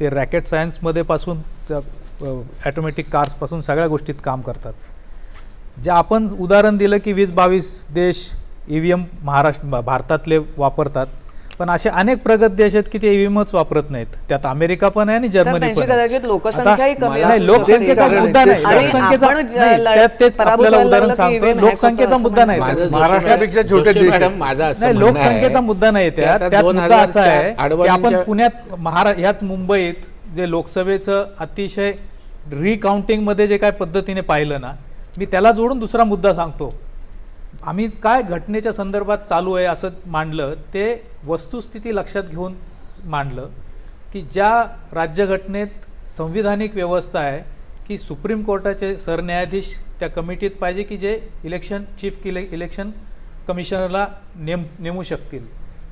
ते रॅकेट सायन्समध्ये पासून ॲटोमॅटिक कार्सपासून सगळ्या गोष्टीत काम करतात. जे आपण उदाहरण दिलं की वीस बावीस देश ई व्ही एम महाराष्ट्र भारतातले वापरतात पण असे अनेक प्रगत देश आहेत की ते ई व्ही एमच वापरत नाहीत त्यात अमेरिका पण आहे आणि जर्मनी पण आहे. कदाचित लोकसंख्याही आता- कमी नाही असू लोकसंख्येचा. मुद्दा नाही लोकसंख्येचा त्यात तेच आपल्याला उदाहरण सांगतो लोकसंख्येचा मुद्दा नाही महाराष्ट्रापेक्षा छोटे जोशी देश आहेत. मॅडम माझं असं नाही म्हणणं लोकसंख्येचा मुद्दा नाही त्यात त्यात मुद्दा 2000 असा आहे की आपण पुण्यात महारा ह्याच मुंबईत जे लोकसभेचं अतिशय रिकाउंटिंगमध्ये जे काय पद्धतीने पाहिलं ना मी त्याला जोडून दुसरा मुद्दा सांगतो आम्ही काय घटनेच्या संदर्भात चालू आहे असं मांडलं ते वस्तुस्थिती लक्षात घेऊन मांडलं की ज्या राज्यघटनेत संविधानिक व्यवस्था आहे की सुप्रीम कोर्टाचे सरन्यायाधीश त्या कमिटीत पाहिजे की जे इलेक्शन चीफ इले इलेक्शन कमिशनरला नेम नेमू शकतील.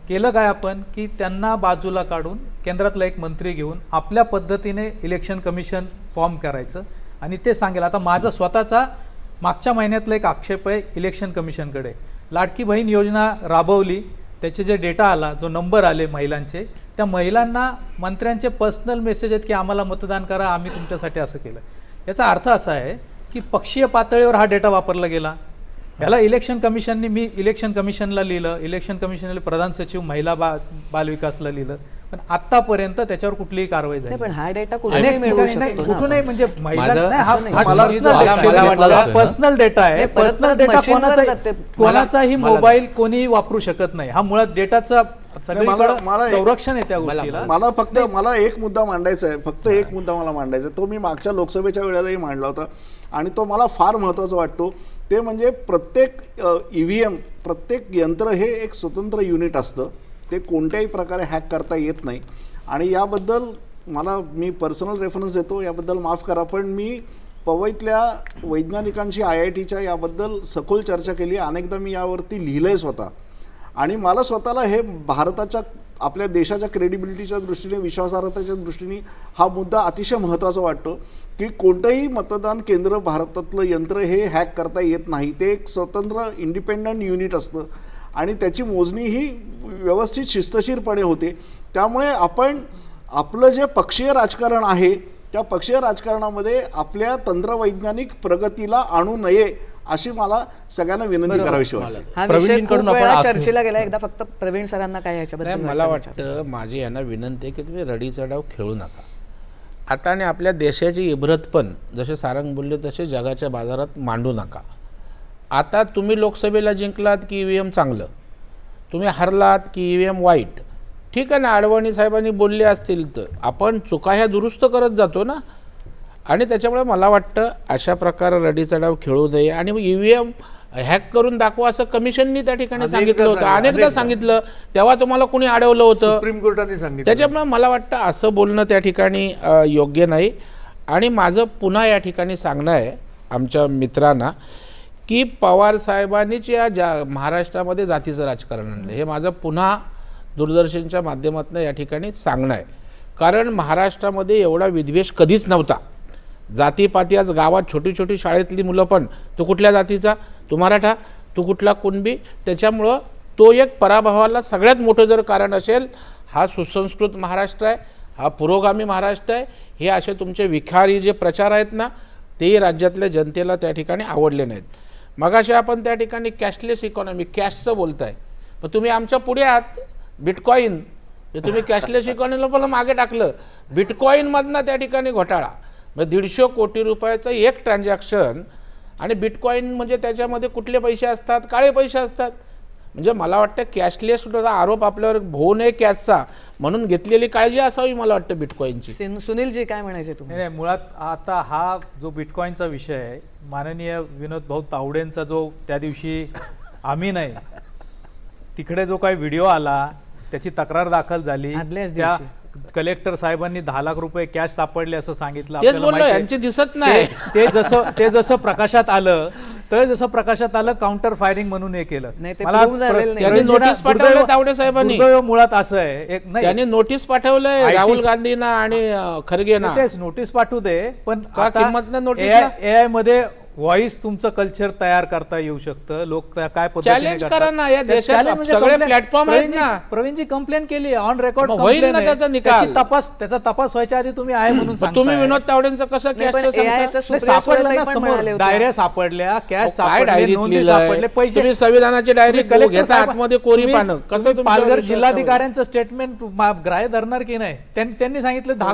केलं काय आपण? की त्यांना बाजूला काढून केंद्रातला एक मंत्री घेऊन आपल्या पद्धतीने इलेक्शन कमिशन फॉर्म करायचं आणि ते सांगेल आता माझा स्वतःचा मागच्या महिन्यातला एक आक्षेप आहे इलेक्शन कमिशनकडे. लाडकी बहीण योजना राबवली त्याचे जे डेटा आला जो नंबर आले महिलांचे त्या महिलांना मंत्र्यांचे पर्सनल मेसेज आहेत की आम्हाला मतदान करा आम्ही तुमच्यासाठी असं केलं. याचा अर्थ असा आहे की पक्षीय पातळीवर हा डेटा वापरला गेला. ह्याला इलेक्शन कमिशनने मी इलेक्शन कमिशनला लिहिलं इलेक्शन कमिशनने प्रधान सचिव महिला बा बालविकासला लिहिलं. पण आतापर्यंत त्याच्यावर कुठलीही कारवाई नाही झाली पण हा डेटा कुठूनही म्हणजे पर्सनल डेटा आहे. पर्सनल डेटा वर कोणाचाही मोबाईल कोणी वापरू शकत नाही. हा मुळात डेटाचा संरक्षण आहे त्या मला- गोष्टीला. मला फक्त मला एक मुद्दा मांडायचा आहे. फक्त एक मुद्दा मला मांडायचा आहे. तो मी मागच्या लोकसभेच्या वेळेलाही मांडला होता. आणि तो मला फार महत्त्वाचा वाटतो. ते म्हणजे प्रत्येक ई व्ही एम प्रत्येक यंत्र हे एक स्वतंत्र युनिट असतं. ते कोणत्याही प्रकारे हॅक करता येत नाही. आणि याबद्दल मला मी पर्सनल रेफरन्स देतो याबद्दल माफ करा पण मी पवईतल्या वैज्ञानिकांशी आय आय टीच्या याबद्दल सखोल चर्चा केली. अनेकदा मी यावरती लिहिलं आहे स्वतः. आणि मला स्वतःला हे भारताच्या आपल्या देशाच्या क्रेडिबिलिटीच्या दृष्टीने विश्वासार्हतेच्या दृष्टीने हा मुद्दा अतिशय महत्त्वाचा वाटतो की कोणतंही मतदान केंद्र भारतातलं यंत्र हे हॅक करता येत नाही. ते एक स्वतंत्र इंडिपेंडंट युनिट असतं. आणि त्याची मोजणी ही व्यवस्थित शिस्तशीरपणे होते. त्यामुळे आपण आपलं जे पक्षीय राजकारण आहे त्या पक्षीय राजकारणामध्ये आपल्या तंत्रवैज्ञानिक प्रगतीला आणू नये अशी मला सगळ्यांना विनंती करावीशी वाटते. चर्चेला गेला. एकदा फक्त प्रवीण सरांना काय ह्याच्याबद्दल मला वाटतं वाटतं माझी यांना विनंती आहे की तुम्ही रडीचा डाव खेळू नका. आता आणि आपल्या देशाची इब्रत पण जसे सारंग बोलले तसे जगाच्या बाजारात मांडू नका. आता तुम्ही लोकसभेला जिंकलात की ई व्ही एम चांगलं? तुम्ही हरलात की ई व्ही एम वाईट? ठीक आहे ना आडवाणी साहेबांनी बोलले असतील तर. आपण चुका ह्या दुरुस्त करत जातो ना. आणि त्याच्यामुळे मला वाटतं अशा प्रकारे रडीचा डाव खेळू नये. आणि ई व्ही एम हॅक करून दाखवा असं कमिशननी त्या ठिकाणी सांगितलं होतं. अनेकदा. सांगितलं. तेव्हा तुम्हाला कोणी अडवलं होतं? सुप्रीम कोर्टाने सांगितलं. त्याच्यामुळे मला वाटतं असं बोलणं त्या ठिकाणी योग्य नाही. आणि माझं पुन्हा या ठिकाणी सांगणं आहे आमच्या मित्रांना की पवार साहेबांनीच या ज्या महाराष्ट्रामध्ये जातीचं राजकारण आणलं. हे माझं पुन्हा दूरदर्शनच्या माध्यमातून या ठिकाणी सांगणं आहे. कारण महाराष्ट्रामध्ये एवढा विद्वेष कधीच नव्हता. जातीपाती आज गावात छोटी छोटी शाळेतली मुलं पण तू कुठल्या जातीचा? तू मराठा तू कुठला कुणबी? त्याच्यामुळं तो एक पराभवाला सगळ्यात मोठं जर कारण असेल हा सुसंस्कृत महाराष्ट्र आहे हा पुरोगामी महाराष्ट्र आहे हे असे तुमचे विखारी जे प्रचार आहेत ना तेही राज्यातल्या जनतेला त्या ठिकाणी आवडले नाहीत. मगाशी आपण त्या ठिकाणी कॅशलेस इकॉनॉमी कॅशचं बोलताय. पण तुम्ही आमच्या पुढे आहात. बिटकॉईन तुम्ही कॅशलेस इकॉनॉमीला पण मागे टाकलं. बिटकॉईनमधनं त्या ठिकाणी घोटाळा. म्हणजे दीडशे कोटी रुपयाचं एक ट्रान्झॅक्शन आणि बिटकॉईन म्हणजे त्याच्यामध्ये कुठले पैसे असतात? काळे पैसे असतात. म्हणजे मला वाटतं कॅशलेस आरोप आपल्यावर होऊ नये कॅशचा. म्हणून घेतलेली काळजी असावी मला वाटतं बिटकॉईनची सिन- सुनीलजी काय म्हणायचे तुम्ही? नाही नाही मुळात आता हा जो बिटकॉईनचा विषय आहे माननीय विनोद भाऊ तावडेंचा जो त्या दिवशी आम्ही नाही तिकडे जो काही व्हिडिओ आला त्याची तक्रार दाखल झाली. त्या. कलेक्टर साहेबांनी दहा लाख रुपये कॅश सापडले असं सांगितलं. ते जसं ते जसं प्रकाशात आलं तर जसं प्रकाशात आलं काउंटर फायरिंग म्हणून हे केलं नाही, ते मला prove झालेलं प्र- नाही. त्यांनी प्रवीणजींना नोटीस पाठवलं दुर्दैव- तावडे साहेबांनी. दुर्दैव मुळात असं आहे एक नाही त्यांनी नोटीस पाठवलंय IT राहुल गांधींना आणि अं, खरगेंना तेच नोटीस पाठवू दे पण का किंमत नाही नोटीसला? आयमध्ये व्हॉइस तुमचं कल्चर तयार करता येऊ शकतं लोक त्या काय करतात. करा ना, या देशात म्हणजे सगळे आहेत प्रवीणजी- ना. प्रवीणजी कंप्लेंट केली ऑन रेकॉर्ड होईल ना त्याचा निकाल. तपास त्याचा तपास व्हायच्या आधी तुम्ही आहे म्हणून तुम्ही. विनोद तावडेंचं कसं सुप्रिया सापडलं ना समोर. डायऱ्या सापडल्या कॅश काय सापडले सापडले पैसे तुम्ही संविधानाची डायरी साहेब- आतमध्ये कोरी पानं कसं पालघर जिल्हाधिकाऱ्यांचं स्टेटमेंट ग्राह्य धरणार की नाही त्यां- त्यांनी सांगितलं दहा